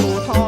ดู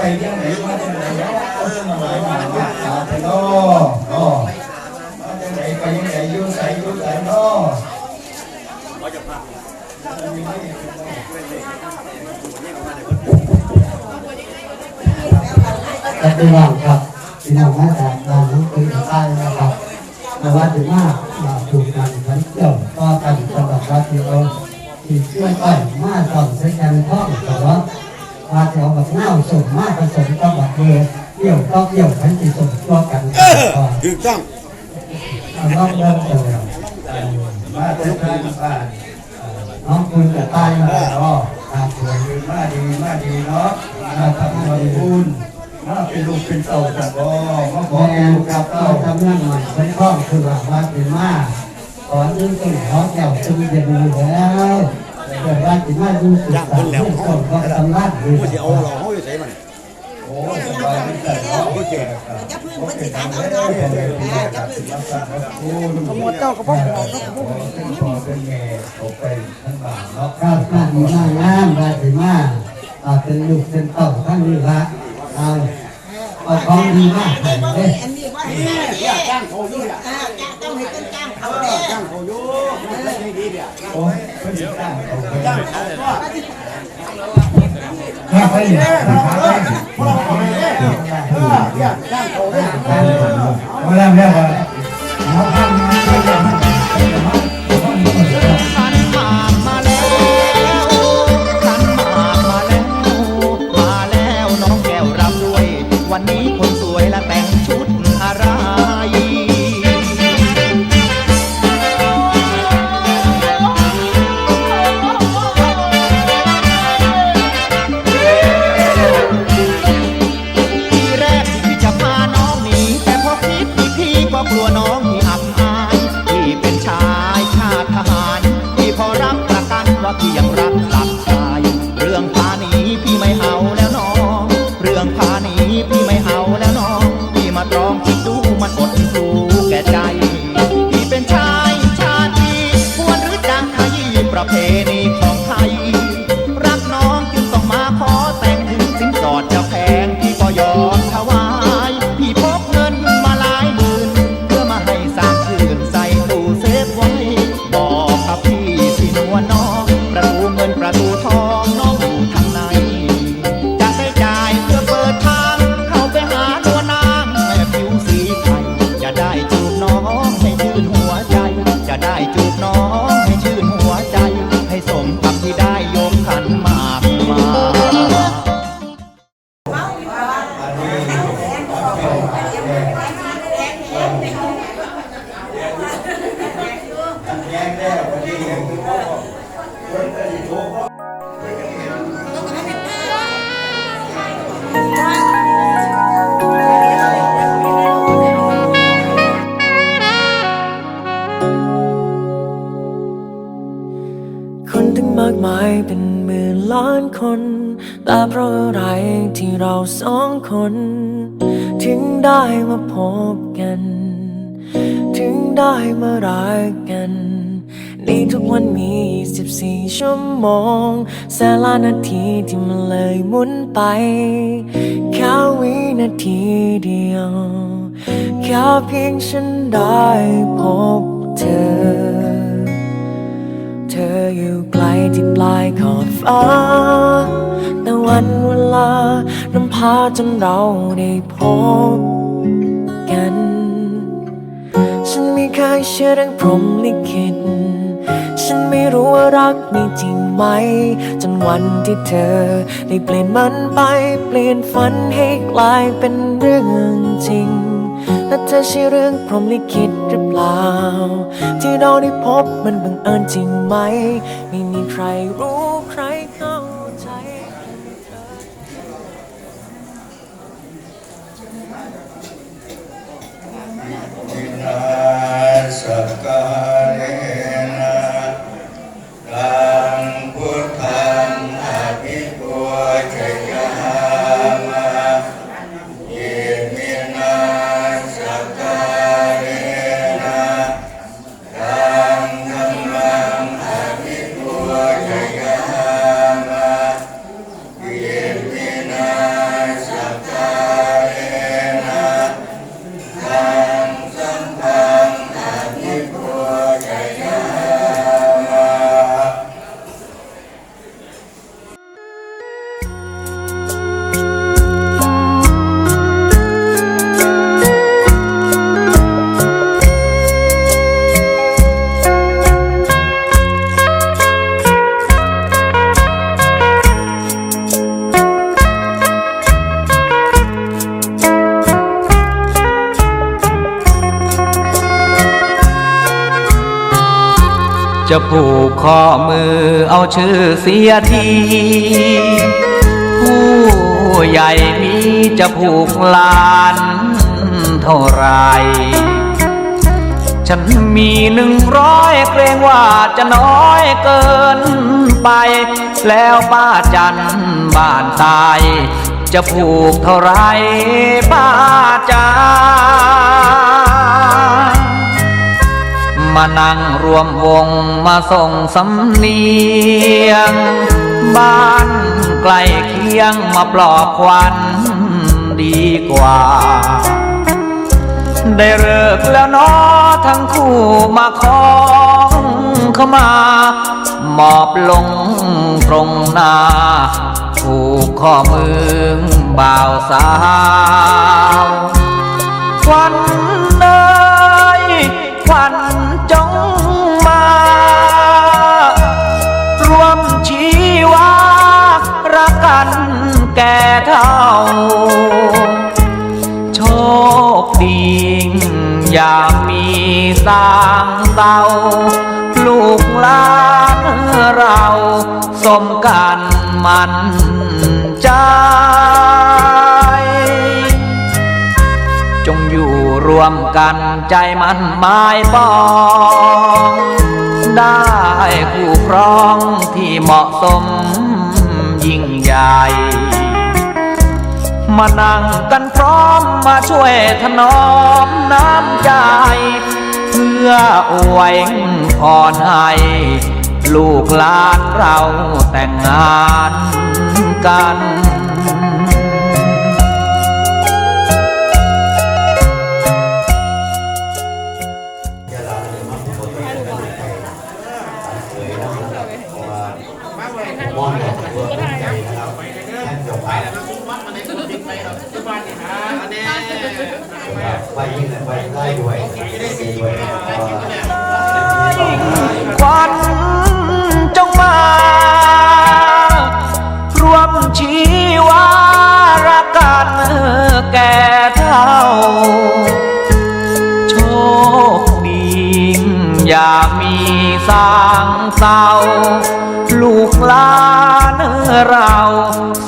เอาไปยังไหนมาจากไหนเนาะเออมาหมายมาว่าสาธุเนาะเนาะมาจากไหนไปยังไหนยู่งใส่ยู่งใส่เนาะครับพี่น้องครับพี่น้องมาจากบ้านน้องปืนใต้นะครับมาว่าถึงมากมาถูกกันขันเกี่ยวก็กันสำหรับวัดที่เราที่ช่วยอ้อยมาส่องใช้กันท่องแต่ว่า ว่าจะเอาแบบเน่าส่งมาผสมกับแบบเบอร์เกี่ยวก็เกี่ยวขันติส่งตัวกันก่อนถูกต้องเอาลองเริ่มกันเลยมาจากทางบ้านน้องปืนกับใต้มาเนาะครับสวยดีมาดีมาดีเนาะมาทำบุญบุญมาเป็นลูกเป็นเต่าจังบ่มาขอแม่ลูกคกัรับเต่าทำนั่งมันเป็นข้องคือว่าวัดเป็นมาก่อนนึงต้นขอแก้วจึงจะดีแล้ว เกิดว่างมาดูสุดย่างสาคนมแล้วเขาต้นก็ทำรัดอยู่ผู้ที่เอาเราเขาอยู่ใส่มันโอ้สบายดีแต่เนาะโอเคครับจะพึ่งโอมันเคสิถางมได้เอาเนาะยเลยอ่าคจะรับพึ่งรักษาพระคุณหมดเจ้าก็บ่เป็นพ่อเป็นแม่ออกไปทั้งบ้านเนาะข้าวข้าวมีหน้างามได้ถึงมาอาเป็นลูกเป็นเต่าท่านนี้ละเอาเอาของดีมากเด้อันนี้ว่าให้ได้จ้างเขาอยู่อ่าจ้างต้องให้ต้น จ้างเขาเด้จ้างเขาอยู่โอ้ยเพิ่นจ้างเอาไปย่างเขาก็ถ้าไปถ้าไปย่างย่างเขาได้มาแล้วแล้วว่าเอาข้างมาช่วย ประเพณี คนก็สิโทรคนตั้งมากมายเป็นหมื่นล้านคน แต่เพราะอะไรที่เราสองคน ถึงได้มาพบกัน ถึงได้มารักกัน ในทุกวันมี 24 ชั่วโมงแสนล้านนาทีที่มันเลยหมุนไปแค่วินาทีเดียวแค่เพียงฉันได้พบเธอ เธออยู่ไกลที่ปลายขอบฟ้าแต่วันเวลานำพาจนเราได้พบกัน ฉันไม่เคยเชื่อเรื่องพรหมลิขิต ฉันไม่รู้ว่ารักมีจริงไหม จนวันที่เธอ ได้เปลี่ยนมันไป เปลี่ยนฝันให้กลายเป็นเรื่องจริงและเธอใช่เรื่องพรหมลิขิตหรือเปล่า ที่เราได้พบมันบังเอิญจริงไหม ไม่มีใครรู้ใคร จะผูกข้อมือเอาชื่อเสียที ผู้ใหญ่มีจะผูกลานเท่าไร ฉันมีหนึ่งร้อยเกรงว่าจะน้อยเกินไป แล้วป้าจันบ้านตาย จะผูกเท่าไรป้าจ๋า มานั่งรวมวงมาส่งสำเนียง บ้านใกล้เคียงมาปลอบควันดีกว่า ได้เลิกแล้วนอทั้งคู่มาคล้องเข้ามา หมอบลงตรงหน้าผูกข้อมือบ่าวสาววัน เท่า โชคดีอย่ามีสางเตาลูกหลานเราสมกันมันใจ จงอยู่รวมกันใจมันหมายปองได้คู่ครองที่เหมาะสมยิ่งใหญ่ มานั่งกันพร้อมมาช่วยถนอมน้ำใจ เพื่ออวยพรให้ลูกหลานเราแต่งงานกัน ไปยิ่งไปไล่ด้วยด้วยควันจงมา รวมชีวารักกันแก่เท่า โชคดีอย่ามีสางเศร้าลูกหลานเรา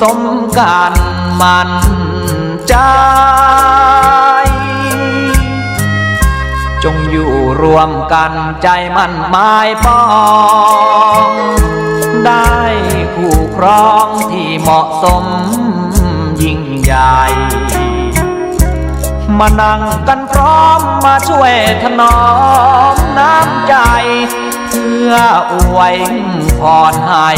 สมกันมันใจ จงอยู่รวมกันใจมันหมายปอง ได้คู่ครองที่เหมาะสมยิ่งใหญ่ มานั่งกันพร้อมมาช่วยถนอมน้ำใจ เพื่ออวยพรให้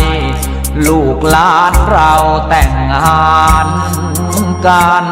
ลูกหลานเราแต่งงานกัน